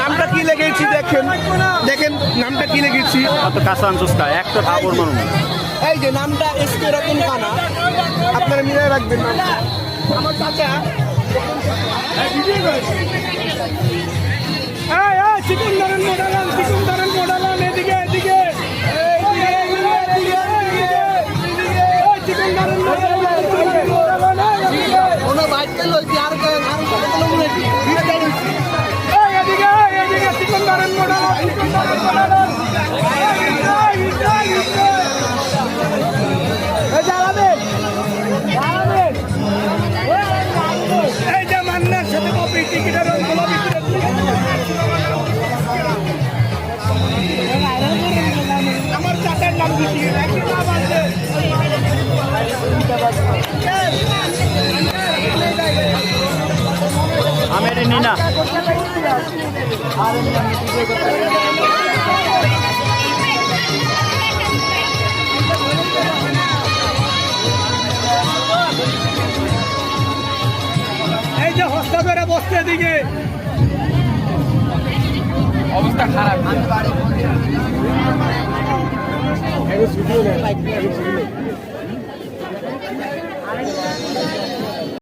নামটা কি লিখেছি দেখেন। দেখেন নামটা কি লিখেছি অত কাঁচা আনছোস কা একটা খাবার মানুষ এই যে নামটা এসকে রতন খানা। আপনারা মিলাই রাখবেন। আমার চাচা চিকন ধরেন মোডালান চিকন ধরেন মোডালান এদিকে এদিকে এদিকে। এদিকে, চিকন ধরেন মোডালান, চিকন ধরেন মোডালান। আমার চাচার নাম দিচ্ছি একই আমি এটা নিই না এই যে হস্তা ধরে বসতে দিকে অবস্থা খারাপ। আমি